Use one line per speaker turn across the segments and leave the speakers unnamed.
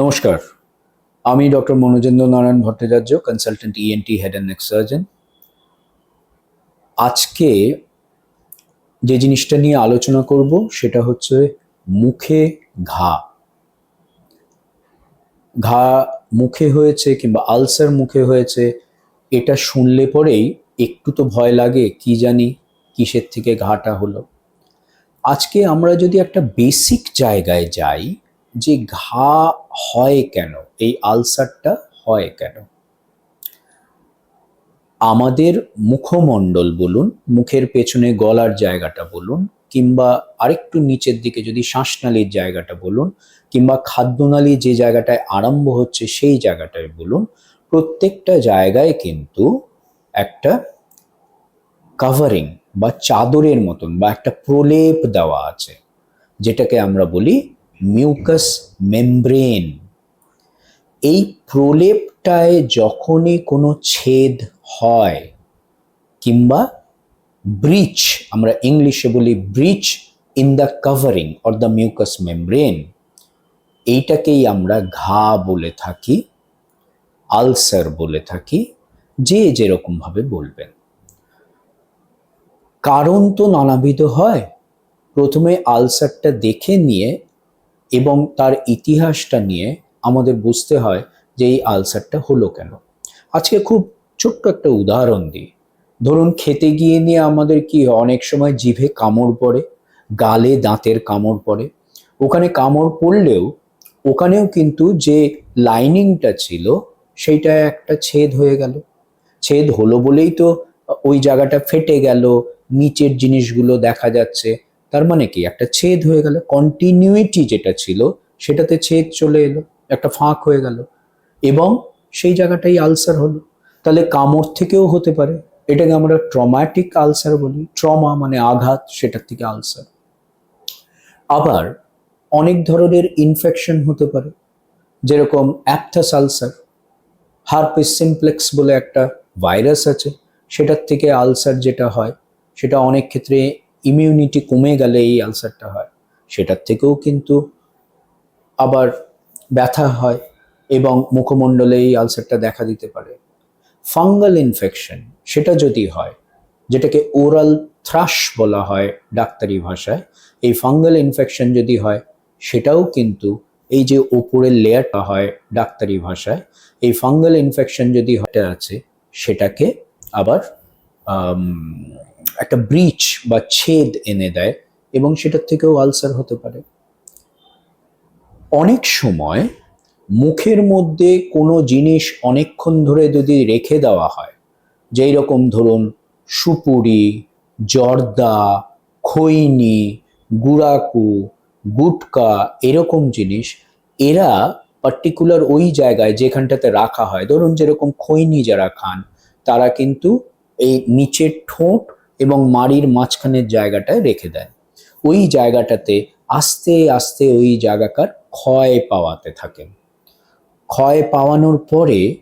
নমস্কার। আমি doctor Manojendra Narayan Bhattacharya consultant ENT head and neck surgeon আজকে যে জিনিসটা নিয়ে আলোচনা করব সেটা হচ্ছে মুখে ঘা। ঘা মুখে হয়েছে কিংবা আলসার মুখে হয়েছে, এটা শুনলে পরেই একটু তো ভয় লাগে, কি জানি কিসের থেকে ঘাটা হলো। আজকে আমরা যদি একটা বেসিক জায়গায় যাই, যে ঘা হয় কেন? এই আলসারটা হয় কেন? আমাদের মুখমণ্ডল বলুন, মুখের পেছনে গলার জায়গাটা বলুন, কিংবা আরেকটু নিচের দিকে যদি শ্বাসনালীর জায়গাটা বলুন, কিংবা খাদ্যনালী যে জায়গাটায় আরম্ভ হচ্ছে সেই জায়গাটায় বলুন, প্রত্যেকটা জায়গায় কিন্তু একটা কাভারিং বা চাদরের মতন বা একটা প্রলেপ দেওয়া আছে, যেটাকে আমরা বলি মিউকাস মেমব্রেন এই প্রলেপটায় যখনই কোনো ছেদ হয় কিংবা ব্রিচ আমরা ইংলিশে বলি breach in the covering or the mucous membrane এইটাকেই আমরা ঘা বলে থাকি আলসার বলে থাকি, যে যেরকমভাবে বলবেন। কারণ তো নানাবিধ হয়। প্রথমে আলসারটা দেখে নিয়ে এবং তার ইতিহাসটা নিয়ে আমাদের বুঝতে হয় যে এই আলসারটা হলো কেন। আজকে খুব ছোট্ট একটা উদাহরণ দিই। ধরুন খেতে গিয়ে নিয়ে আমাদের কি অনেক সময় জিভে কামড় পড়ে, গালে দাঁতের কামড় পড়ে। ওখানে কামড় পড়লেও ওখানেও কিন্তু যে লাইনিংটা ছিল, সেইটা একটা ছেদ হয়ে গেল। ছেদ হলো বলেই তো ওই জায়গাটা ফেটে গেল, নিচের জিনিসগুলো দেখা যাচ্ছে। তার মানে কি? একটা ছেদ হয়ে গেল কন্টিনিউইটি যেটা ছিল, সেটাতে ছেদ চলে এলো, একটা ফাঁক হয়ে গেল। এবং সেই জায়গাটাই আলসার হলো। তাহলে কামড় থেকেও হতে পারে। এটাকে আমরা ট্রমাটিক আলসার বলি। ট্রমা মানে আঘাত, সেটার থেকে আলসার আবার অনেক ধরনের ইনফেকশন হতে পারে। যেরকম অ্যাপথাস আলসার হারপিস সিমপ্লেক্স বলে একটা ভাইরাস আছে। সেটার থেকে আলসার যেটা হয়, সেটা অনেক ক্ষেত্রে ইমিউনিটি কমে গেলে এই আলসারটা হয়। সেটার থেকেও কিন্তু আবার ব্যথা হয় এবং মুখমণ্ডলে এই আলসারটা দেখা দিতে পারে। ফাঙ্গাল ইনফেকশন সেটা যদি হয়, যেটাকে ওরাল থ্রাশ বলা হয় ডাক্তারি ভাষায়, এই ফাঙ্গাল ইনফেকশন যদি হয়, সেটাও কিন্তু এই যে ওপরের লেয়ারটা হয় ডাক্তারি ভাষায়, এই ফাঙ্গাল ইনফেকশন যদি হতে আছে, সেটাকে আবার একটা ব্রিচ বা ছেদ এনে দেয় এবং সেটার থেকেও আলসার হতে পারে। অনেক সময় মুখের মধ্যে কোনো জিনিস অনেকক্ষণ ধরে যদি রেখে দেওয়া হয়, যেই রকম ধরুন সুপুরি, জর্দা, খৈনি, গুড়াকু, গুটকা এরকম জিনিস, এরা পার্টিকুলার ওই জায়গায় যেখানটাতে রাখা হয়, ধরুন যেরকম খৈনি যারা খান, তারা কিন্তু এই নিচের ঠোঁট এবং মাড়ির মাঝখানের জায়গাটায় রেখে দেন ওই জায়গাটাতে আস্তে আস্তে ওই জায়গাকার ক্ষয় পাওয়াতে থাকেন ক্ষয় পাওয়ানোর পরে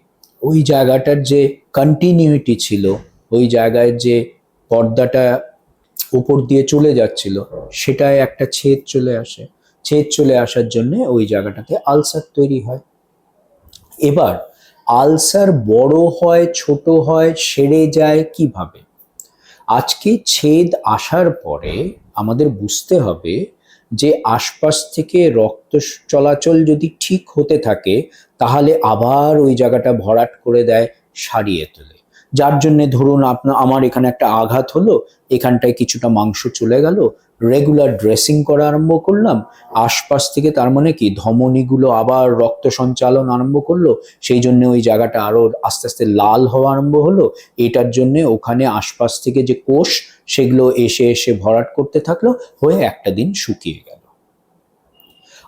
ওই জায়গাটার যে কন্টিনিউটি ছিল, ওই জায়গায় যে পর্দাটা উপর দিয়ে চলে যাচ্ছিল, সেটায় একটা ছেদ চলে আসে। ছেদ চলে আসার জন্য ওই জায়গাটাতে আলসার তৈরি হয়। এবার আলসার বড় হয়, ছোট হয়, সেরে যায় কীভাবে? আজকে ছেদ আসার পরে আমাদের বুঝতে হবে যে আশপাশ থেকে রক্ত চলাচল যদি ঠিক হতে থাকে, তাহলে আবার ওই জায়গাটা ভরাট করে দেয়, সারিয়ে তোলে। যার জন্য ধরুন আপনার আমার এখানে একটা আঘাত হলো, এখানটায় কিছুটা মাংস চলে গেল রেগুলার ড্রেসিং করা আরম্ভ করলাম, আশপাশ থেকে তার মানে কি ধমনীগুলো আবার রক্ত সঞ্চালন আরম্ভ করল, সেই জন্য ওই জায়গাটা আরও আস্তে আস্তে লাল হওয়া আরম্ভ হলো, এটার জন্য ওখানে আশপাশ থেকে যে কোষ, সেগুলো এসে এসে ভরাট করতে থাকল, হয়ে একটা দিন শুকিয়ে গেল।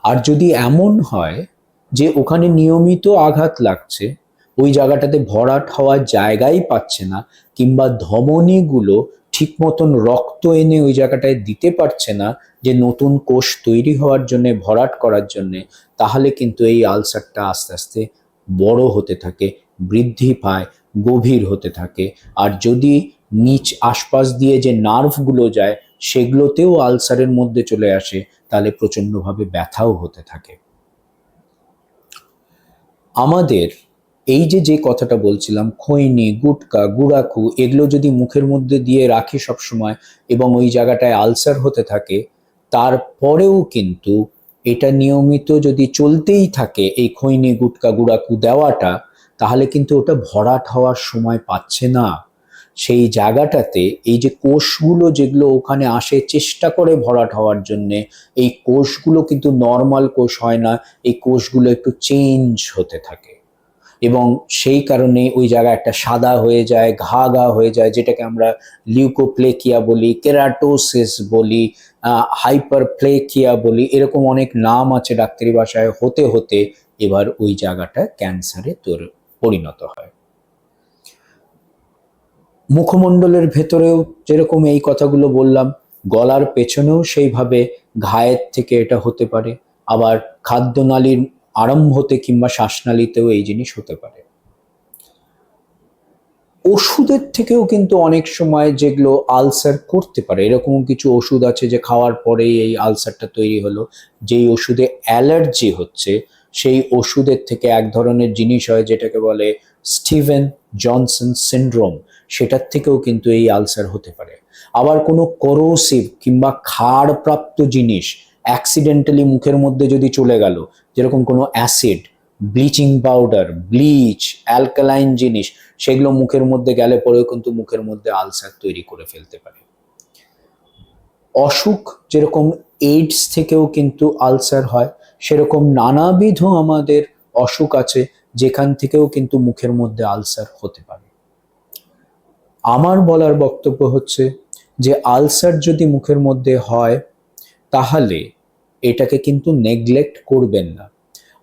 আর যদি এমন হয় যে ওখানে নিয়মিত আঘাত লাগছে ওই জায়গাটাতে ভরাট হওয়ার জায়গাই পাচ্ছে না, কিংবা ধমনীগুলো ঠিক মতন রক্ত এনে ওই জায়গাটায় দিতে পারছে না যে নতুন কোষ তৈরি হওয়ার জন্য, ভরাট করার জন্য, তাহলে কিন্তু এই আলসারটা আস্তে আস্তে বড় হতে থাকে, বৃদ্ধি পায়, গভীর হতে থাকে। আর যদি নিচ আশপাশ দিয়ে যে নার্ভগুলো যায়, সেগুলোতেও আলসারের মধ্যে চলে আসে, তাহলে প্রচণ্ডভাবে ব্যথাও হতে থাকে। আমাদের এই যে যে কথাটা বলছিলাম, খৈনি, গুটকা, গুড়াখু, এগুলো যদি মুখের মধ্যে দিয়ে রাখি সবসময় এবং ওই জায়গাটায় আলসার হতে থাকে, তারপরেও কিন্তু এটা নিয়মিত যদি চলতেই থাকে এই খৈনি, গুটকা গুড়াকু দেওয়াটা, তাহলে কিন্তু ওটা ভরাট হওয়ার সময় পাচ্ছে না। সেই জায়গাটাতে এই যে কোষগুলো যেগুলো ওখানে আসে চেষ্টা করে ভরাট হওয়ার জন্যে, এই কোষগুলো কিন্তু নর্মাল কোষ হয় না, এই কোষগুলো একটু চেঞ্জ হতে থাকে। এবং সেই কারণে ওই জায়গা একটা সাদা হয়ে যায়, ঘা ঘা হয়ে যায়, যেটাকে আমরা লিউকোপ্লেকিয়া বলি কেরাটোসিস বলি হাইপারপ্লেকিয়া বলি, এরকম অনেক নাম আছে ডাক্তারি ভাষায়। হতে হতে এবার ওই জায়গাটা ক্যান্সারে তোর পরিণত হয়। মুখমণ্ডলের ভেতরেও যেরকম এই কথাগুলো বললাম, গলার পেছনেও সেইভাবে ঘায়ের থেকে এটা হতে পারে। আবার খাদ্যনালীর আরম্ভতে কিংবা শ্বাসনালীতেও এই জিনিস হতে পারে। ওষুধের থেকেও কিন্তু অনেক সময় যেগুলো আলসার করতে পারে, এরকম কিছু ওষুধ আছে যে খাওয়ার পরেই এই আলসারটা তৈরি হলো, যেই ওষুধে অ্যালার্জি হচ্ছে, সেই ওষুধের থেকে এক ধরনের জিনিস হয় যেটাকে বলে স্টিভেন জনসন সিন্ড্রোম, সেটার থেকেও কিন্তু এই আলসার হতে পারে। আবার কোনো করোসিভ কিংবা ক্ষারপ্রাপ্ত জিনিস অ্যাক্সিডেন্টালি মুখের মধ্যে যদি চলে গেল, যেরকম কোনো acid bleaching powder bleach alkaline জিনিস, সেগুলো মুখের মধ্যে গেলে পরেও কিন্তু মুখের মধ্যে আলসার তৈরি করে ফেলতে পারে। অসুখ যেরকম এইডস থেকেও কিন্তু আলসার হয়, সেরকম নানাবিধ আমাদের অসুখ আছে, যেখান থেকেও কিন্তু মুখের মধ্যে আলসার হতে পারে। আমার বলার বক্তব্য হচ্ছে যে, আলসার যদি মুখের মধ্যে হয়, তাহলে এটাকে কিন্তু নেগলেক্ট করবেন না।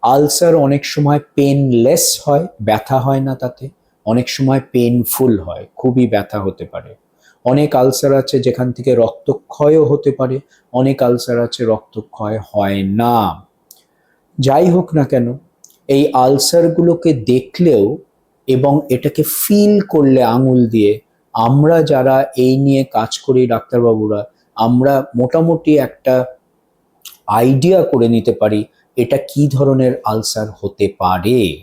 আলসার অনেক সময় পেনলেস হয়, ব্যথা হয় না তাতে। অনেক সময় পেনফুল হয়, খুবই ব্যথা হতে পারে। অনেক আলসার আছে যেখান থেকে রক্তক্ষয়ও হতে পারে, অনেক আলসার আছে রক্তক্ষয় হয় না। যাই হোক না কেন, এই আলসারগুলোকে দেখলেও এবং এটাকে ফিল করলে আঙুল দিয়ে, আমরা যারা এই নিয়ে কাজ করি ডাক্তারবাবুরা, আমরা মোটামুটি একটা আইডিয়া করে নিতে পারি, এটা কি ধরনের আলসার হতে পারে?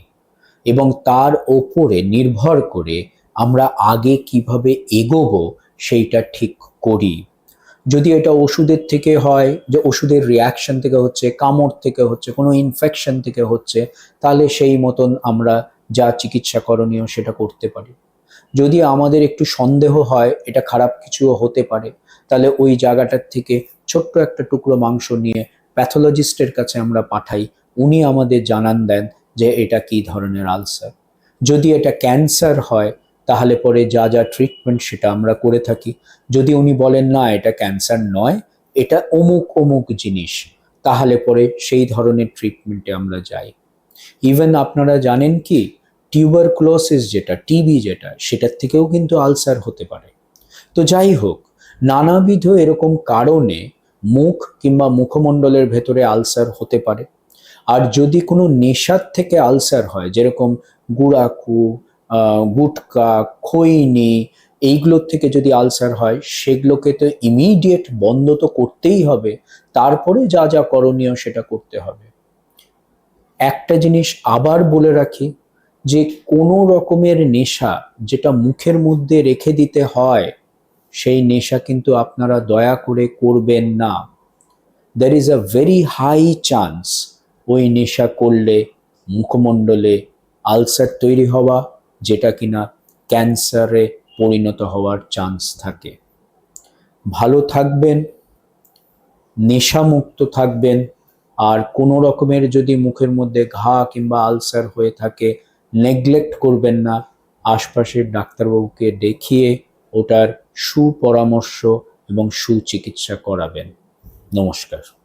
এবং তার ওপরে নির্ভর করে আমরা আগে কীভাবে এগোবো, সেইটা ঠিক করি। যদি এটা ওষুধের থেকে হয়, যে ওষুধের রিয়াকশন থেকে হচ্ছে, কামড় থেকে হচ্ছে, কোনো ইনফেকশন থেকে হচ্ছে, তাহলে সেই মতন আমরা যা চিকিৎসা করণীয় সেটা করতে পারি। যদি আমাদের একটু সন্দেহ হয়, এটা খারাপ কিছুও হতে পারে। তাহলে ওই জায়গাটার থেকে ছোট্ট একটা টুকরো মাংস নিয়ে প্যাথোলজিস্টের কাছে আমরা পাঠাই। উনি আমাদের জানান দেন যে এটা কি ধরনের আলসার যদি এটা ক্যান্সার হয়, তাহলে পরে যা যা ট্রিটমেন্ট সেটা আমরা করে থাকি। যদি উনি বলেন, না, এটা ক্যান্সার নয়, এটা অমুক অমুক জিনিস, তাহলে পরে সেই ধরনের ট্রিটমেন্টে আমরা যাই। ইভেন আপনারা জানেন কি টিউবারক্লোসিস যেটা টিবি যেটা, সেটার থেকেও কিন্তু আলসার হতে পারে। তো যাই হোক নানাবিধ এরকম কারণে মুখ কিংবা মুখমণ্ডলের ভেতরে আলসার হতে পারে। আর যদি কোনো নেশার থেকে আলসার হয়, যেরকম গুড়াকু গুটকা খৈনি এইগুলোর থেকে যদি আলসার হয়, সেগুলোকে তো ইমিডিয়েট বন্ধ তো করতেই হবে, তারপরে যা যা করণীয় সেটা করতে হবে। একটা জিনিস আবার বলে রাখি, যে কোনো রকমের নেশা যেটা মুখের মধ্যে রেখে দিতে হয় সেই নেশা কিন্তু আপনারা দয়া করে করবেন না। There is a very high chance ওই নেশা করলে মুখমণ্ডলে আলসার তৈরি হওয়া, যেটা কিনা ক্যান্সারে পরিণত হওয়ার চান্স থাকে। ভালো থাকবেন, নেশামুক্ত থাকবেন, আর কোনো রকমের যদি মুখের মধ্যে ঘা কিংবা আলসার হয়ে থাকে নেগলেক্ট করবেন না। আশপাশের ডাক্তারবাবুকে দেখিয়ে ওটার সুপরামর্শ এবং সুচিকিৎসা করাবেন। নমস্কার।